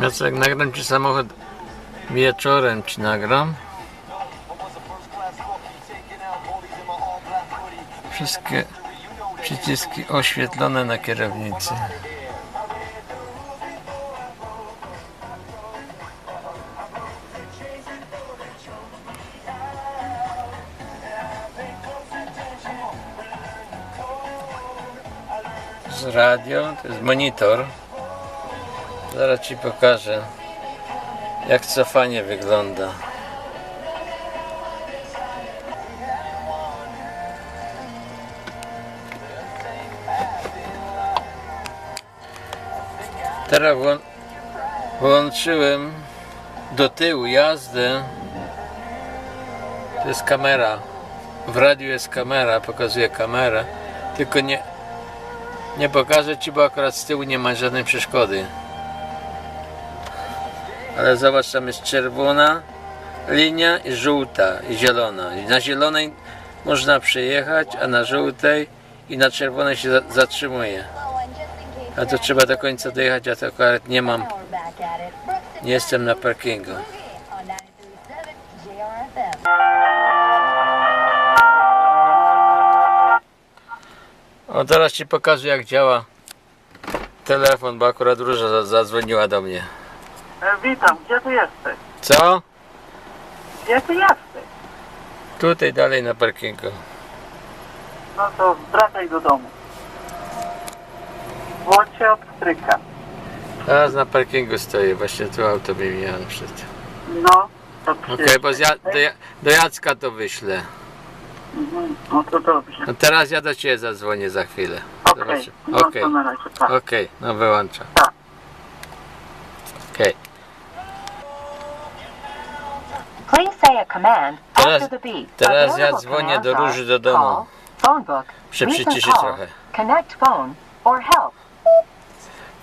Jacek, nagram ci samochód wieczorem ci nagram. Wszystkie przyciski oświetlone na kierownicy. Z radio, to jest monitor. Zaraz ci pokażę jak cofanie wygląda. Teraz włą- włączyłem do tyłu jazdę. To jest kamera. W radiu jest kamera, pokazuje kamerę. Tylko nie, nie pokażę ci, bo akurat z tyłu nie ma żadnej przeszkody. Ale zobacz, tam jest czerwona linia i żółta i zielona. I na zielonej można przejechać, a na żółtej i na czerwonej się za- zatrzymuje. A to trzeba do końca dojechać, a to akurat nie mam, nie jestem na parkingu. O, teraz ci pokażę jak działa telefon, bo akurat Róża za- zadzwoniła do mnie. E, Witam, gdzie ty jesteś? Co? Gdzie ty jesteś? Tutaj dalej na parkingu. No to wracaj do domu. Włącz się od stryka. Teraz na parkingu stoję, właśnie tu auto mi mijałem przed. No, to Okej, bo z ja, do, Ja- do Jacka to wyślę. Mhm, No to dobrze. No teraz ja do Ciebie zadzwonię za chwilę. Okej, Zobaczy- no Okej, to na razie, tak. okej, no wyłączam. Tak. Okej. Please say a command Teraz- after the beep. teraz ja Available dzwonię do commands Róży do domu. Call, phone book, Muszę recent przyciszyć call, trochę. connect phone, or help.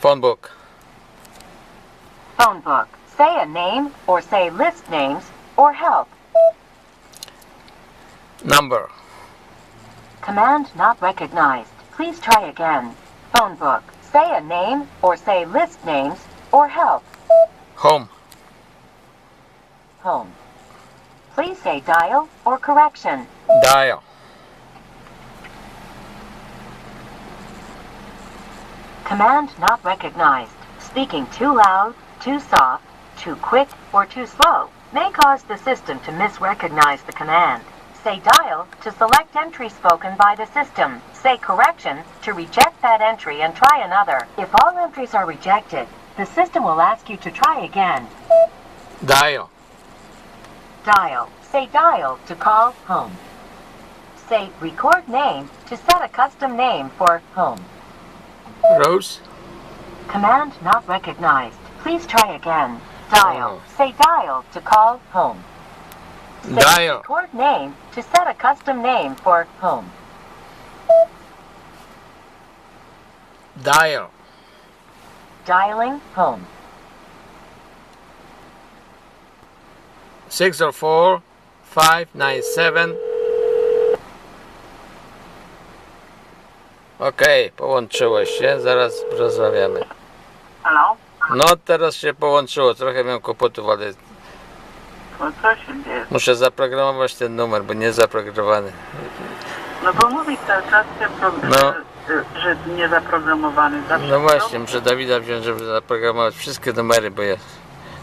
Phone book. Phone book. Say a name or say list names or help. Number. Command not recognized. Please try again. Phone book. Say a name or say list names or help. Home. Home. Please say dial or correction. Dial. Command not recognized. Speaking too loud, too soft, too quick, or too slow may cause the system to misrecognize the command. Say dial to select entry spoken by the system. Say correction to reject that entry and try another. If all entries are rejected, the system will ask you to try again. Dial. Dial. Say dial to call home. Say record name to set a custom name for home. Rose. Command not recognized. Please try again. Dial. Oh. Say dial to call home. Dial. record name to set a custom name for home. Dial. Dialing home. Six or four, five, nine, seven. Okej, połączyło się, zaraz rozmawiamy. Halo? No teraz się połączyło, trochę miałem kłopotów, ale No co się dzieje? muszę zaprogramować ten numer, bo nie zaprogramowany. No bo mówi cały czas, że, pro- No. że, że nie zaprogramowany. Zawsze No właśnie, muszę Dawida wziąć, żeby zaprogramować wszystkie numery, bo jest,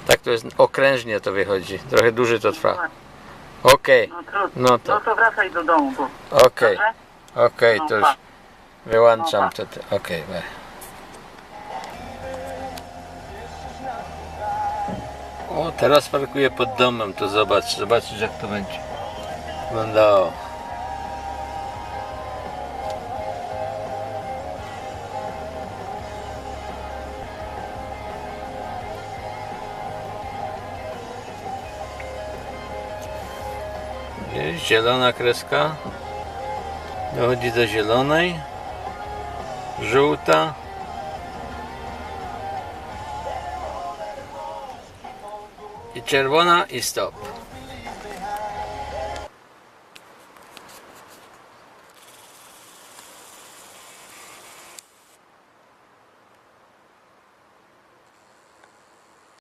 tak to jest okrężnie to wychodzi. Trochę dłużej to trwa. Okej, No trudno. no to, No to wracaj do domu, bo... okej, Dobrze? okej, to już No, wyłączam to. te- Okej, okay, O, teraz parkuję pod domem, to zobacz, zobaczysz jak to będzie wyglądało. Jest zielona kreska. Dochodzi do zielonej. Żółta. I czerwona i stop.